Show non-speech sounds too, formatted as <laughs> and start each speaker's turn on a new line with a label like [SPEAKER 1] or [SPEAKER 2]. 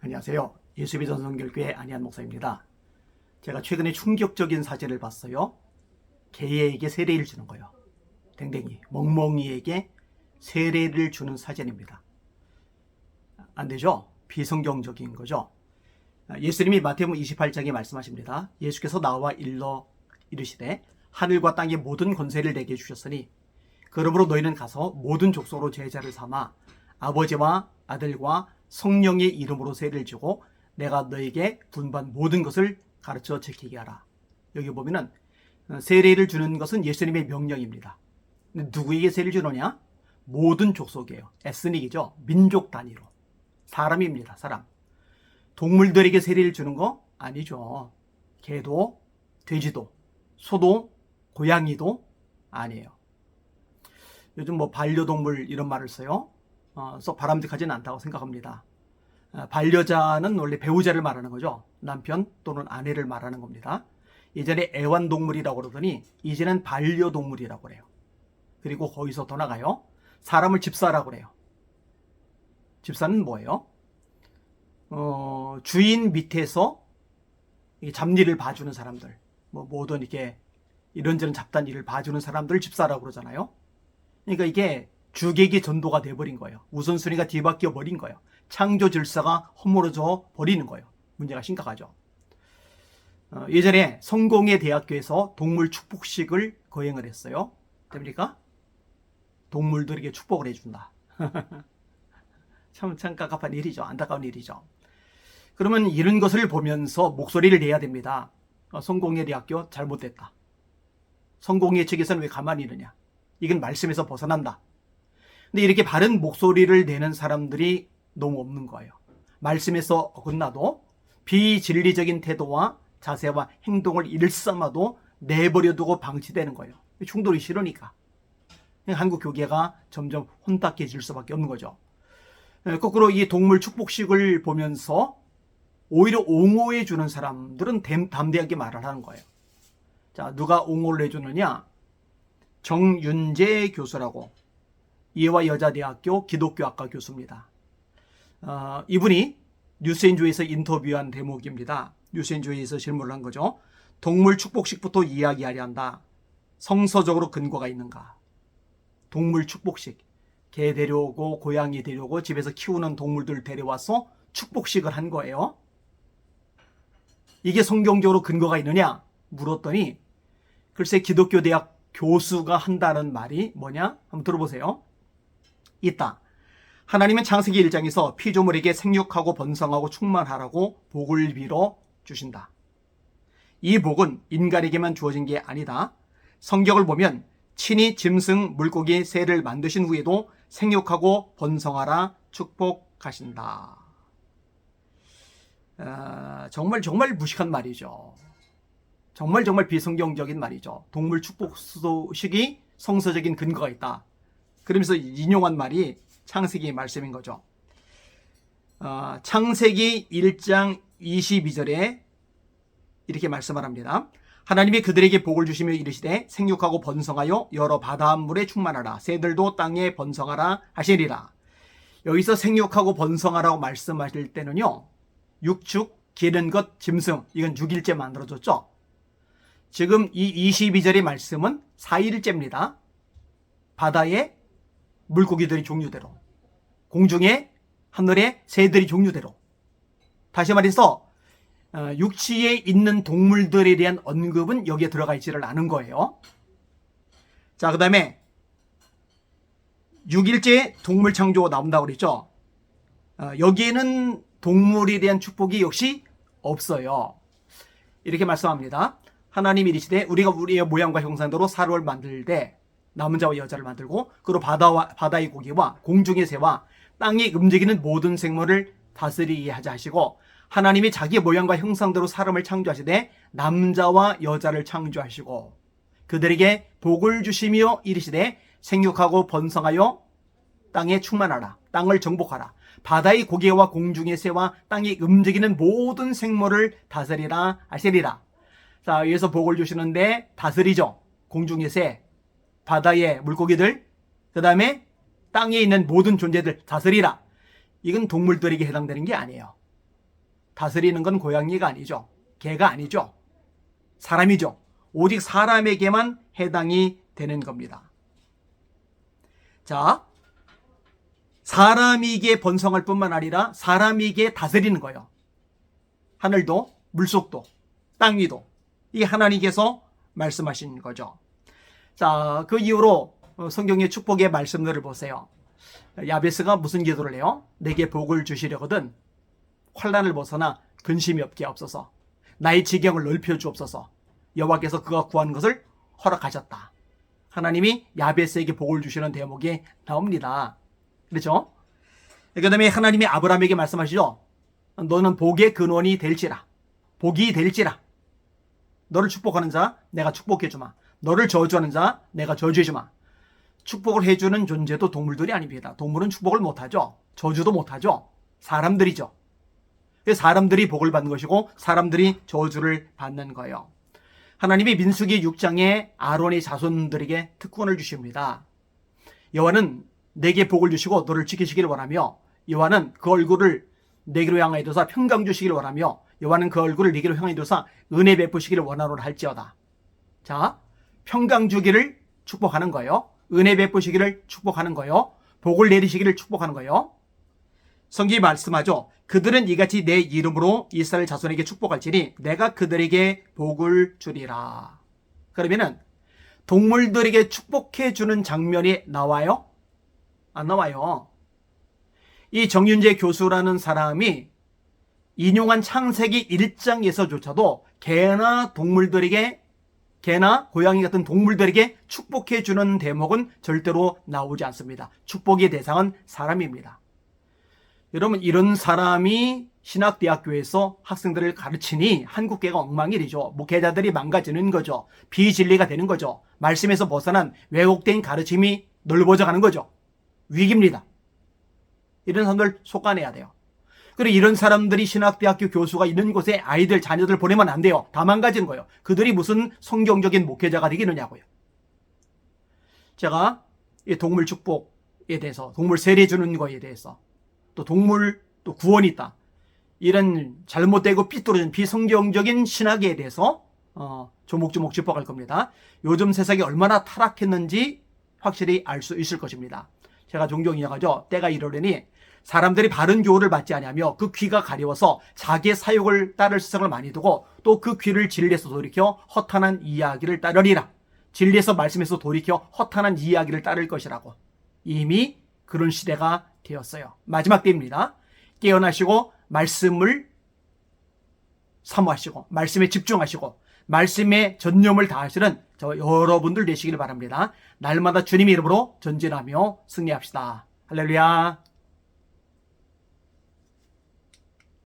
[SPEAKER 1] 안녕하세요. 예수비 전성결교회 안희한 목사입니다. 제가 최근에 충격적인 사진을 봤어요. 개에게 세례를 주는 거예요. 댕댕이, 멍멍이에게 세례를 주는 사진입니다. 안 되죠? 비성경적인 거죠. 예수님이 마태복음 28장에 말씀하십니다. 예수께서 나와 일러 이르시되 하늘과 땅의 모든 권세를 내게 주셨으니 그러므로 너희는 가서 모든 족속으로 제자를 삼아 아버지와 아들과 성령의 이름으로 세례를 주고 내가 너에게 분반 모든 것을 가르쳐 지키게 하라. 여기 보면은 세례를 주는 것은 예수님의 명령입니다. 누구에게 세례를 주느냐? 모든 족속이에요. 에스닉이죠. 민족 단위로. 사람입니다. 사람. 동물들에게 세례를 주는 거 아니죠. 개도, 돼지도, 소도, 고양이도 아니에요. 요즘 뭐 반려동물 이런 말을 써요. 어, 썩 바람직하지는 않다고 생각합니다. 어, 반려자는 원래 배우자를 말하는 거죠. 남편 또는 아내를 말하는 겁니다. 예전에 애완동물이라고 그러더니 이제는 반려동물이라고 그래요. 그리고 거기서 더 나가요. 사람을 집사라고 그래요. 집사는 뭐예요? 어, 주인 밑에서 이 잡일을 봐주는 사람들, 뭐 모든 이렇게 이런저런 잡단 일을 봐주는 사람들 집사라고 그러잖아요. 그러니까 이게 주객이 전도가 돼버린 거예요. 우선순위가 뒤바뀌어 버린 거예요. 창조 질서가 허물어져 버리는 거예요. 문제가 심각하죠. 어, 예전에 성공회 대학교에서 동물 축복식을 거행을 했어요. 됩니까? 동물들에게 축복을 해준다. <laughs> 참, 참 깝깝한 일이죠. 안타까운 일이죠. 그러면 이런 것을 보면서 목소리를 내야 됩니다. 어, 성공회 대학교 잘못됐다. 성공회 측에서는 왜 가만히 있느냐? 이건 말씀에서 벗어난다. 근데 이렇게 바른 목소리를 내는 사람들이 너무 없는 거예요. 말씀에서 어긋나도 비진리적인 태도와 자세와 행동을 일삼아도 내버려두고 방치되는 거예요. 충돌이 싫으니까. 한국 교계가 점점 혼탁해질 수밖에 없는 거죠. 예, 거꾸로 이 동물 축복식을 보면서 오히려 옹호해 주는 사람들은 댐- 담대하게 말을 하는 거예요. 자, 누가 옹호를 해주느냐? 정윤재 교수라고 이해와 여자대학교 기독교학과 교수입니다. 어, 이분이 뉴스엔조에서 인터뷰한 대목입니다. 뉴스엔조에서 질문을 한 거죠. 동물 축복식부터 이야기하려 한다. 성서적으로 근거가 있는가? 동물 축복식. 개 데려오고 고양이 데려오고 집에서 키우는 동물들 데려와서 축복식을 한 거예요. 이게 성경적으로 근거가 있느냐? 물었더니 글쎄 기독교 대학 교수가 한다는 말이 뭐냐? 한번 들어보세요. 있다. 하나님은 창세기 1장에서 피조물에게 생육하고 번성하고 충만하라고 복을 빌어 주신다. 이 복은 인간에게만 주어진 게 아니다. 성경을 보면 친히 짐승, 물고기, 새를 만드신 후에도 생육하고 번성하라 축복하신다. 아, 정말 정말 무식한 말이죠. 정말 정말 비성경적인 말이죠. 동물 축복 소식이 성서적인 근거가 있다. 그러면서 인용한 말이 창세기 말씀인 거죠. 어, 창세기 1장 22절에 이렇게 말씀을 합니다. 하나님이 그들에게 복을 주시며 이르시되 생육하고 번성하여 여러 바닷물에 충만하라. 새들도 땅에 번성하라 하시리라. 여기서 생육하고 번성하라고 말씀하실 때는요. 육축, 기른 것, 짐승 이건 6일째 만들어졌죠. 지금 이 22절의 말씀은 4일째입니다. 바다에 물고기들이 종류대로 공중에 하늘에 새들이 종류대로 다시 말해서 어, 육지에 있는 동물들에 대한 언급은 여기에 들어가 있지를 않은 거예요. 자, 그 다음에 6일째 동물 창조가 나온다고 그랬죠. 어, 여기에는 동물에 대한 축복이 역시 없어요. 이렇게 말씀합니다. 하나님이 이르시되 우리가 우리의 모양과 형상대로 사람을 만들되 남은 자와 여자를 만들고 그로 바다와 바다의 고기와 공중의 새와 땅에 움직이는 모든 생물을 다스리게 하자 하시고 하나님이 자기 모양과 형상대로 사람을 창조하시되 남자와 여자를 창조하시고 그들에게 복을 주시며 이르시되 생육하고 번성하여 땅에 충만하라 땅을 정복하라. 바다의 고기와 공중의 새와 땅에 움직이는 모든 생물을 다스리라 하시리라. 자 여기서 복을 주시는데 다스리죠. 공중의 새 바다의 물고기들, 그 다음에 땅에 있는 모든 존재들 다스리라. 이건 동물들에게 해당되는 게 아니에요. 다스리는 건 고양이가 아니죠. 개가 아니죠. 사람이죠. 오직 사람에게만 해당이 되는 겁니다. 자, 사람이기에 번성할 뿐만 아니라 사람이기에 다스리는 거예요. 하늘도, 물속도, 땅 위도. 이게 하나님께서 말씀하신 거죠. 자, 그 이후로 어, 성경의 축복의 말씀들을 보세요. 야베스가 무슨 기도를 해요? 내게 복을 주시려거든 환란을 벗어나 근심이 없게 없어서 나의 지경을 넓혀 주옵소서. 여호와께서 그가 구한 것을 허락하셨다. 하나님이 야베스에게 복을 주시는 대목이 나옵니다. 그렇죠? 그 다음에 하나님이 아브라함에게 말씀하시죠. 너는 복의 근원이 될지라. 복이 될지라. 너를 축복하는 자 내가 축복해 주마. 너를 저주하는 자 내가 저주해 주마. 축복을 해주는 존재도 동물들이 아닙니다. 동물은 축복을 못하죠. 저주도 못하죠. 사람들이죠. 사람들이 복을 받는 것이고 사람들이 저주를 받는 거예요. 하나님이 민수기 6장에 아론의 자손들에게 특권을 주십니다. 여호와는 내게 복을 주시고 너를 지키시기를 원하며 여호와는 그 얼굴을 내게로 향하여 두사 평강 주시기를 원하며 여호와는 그 얼굴을 내게로 향하여 두사 은혜 베푸시기를 원하노라 할지어다. 자, 평강 주기를 축복하는 거예요. 은혜 베푸시기를 축복하는 거예요. 복을 내리시기를 축복하는 거예요. 성경이 말씀하죠. 그들은 이같이 내 이름으로 이스라엘 자손에게 축복할지니 내가 그들에게 복을 주리라. 그러면은 동물들에게 축복해 주는 장면이 나와요? 안 나와요. 이 정윤재 교수라는 사람이 인용한 창세기 1장에서조차도 개나 동물들에게 개나 고양이 같은 동물들에게 축복해 주는 대목은 절대로 나오지 않습니다. 축복의 대상은 사람입니다. 여러분 이런 사람이 신학대학교에서 학생들을 가르치니 한국계가 엉망이죠. 목회자들이 망가지는 거죠. 비진리가 되는 거죠. 말씀에서 벗어난 왜곡된 가르침이 넓어져 가는 거죠. 위기입니다. 이런 사람들 속아내야 돼요. 그리고 이런 사람들이 신학대학교 교수가 있는 곳에 아이들, 자녀들 보내면 안 돼요. 다 망가지는 거예요. 그들이 무슨 성경적인 목회자가 되겠느냐고요. 제가 이 동물 축복에 대해서, 동물 세례 주는 거에 대해서, 또 동물 또 구원이 있다. 이런 잘못되고 삐뚤어진 비성경적인 신학에 대해서 어, 조목조목 짚어갈 겁니다. 요즘 세상이 얼마나 타락했는지 확실히 알 수 있을 것입니다. 제가 종종 이야기하죠. 때가 이르려니 사람들이 바른 교훈을 받지 아니하며 그 귀가 가려워서 자기의 사욕을 따를 세상을 많이 두고 또 그 귀를 진리에서 돌이켜 허탄한 이야기를 따르리라. 진리에서 말씀에서 돌이켜 허탄한 이야기를 따를 것이라고. 이미 그런 시대가 되었어요. 마지막 때입니다. 깨어나시고 말씀을 사모하시고 말씀에 집중하시고 말씀에 전념을 다하시는 저 여러분들 되시길 바랍니다. 날마다 주님 이름으로 전진하며 승리합시다. 할렐루야.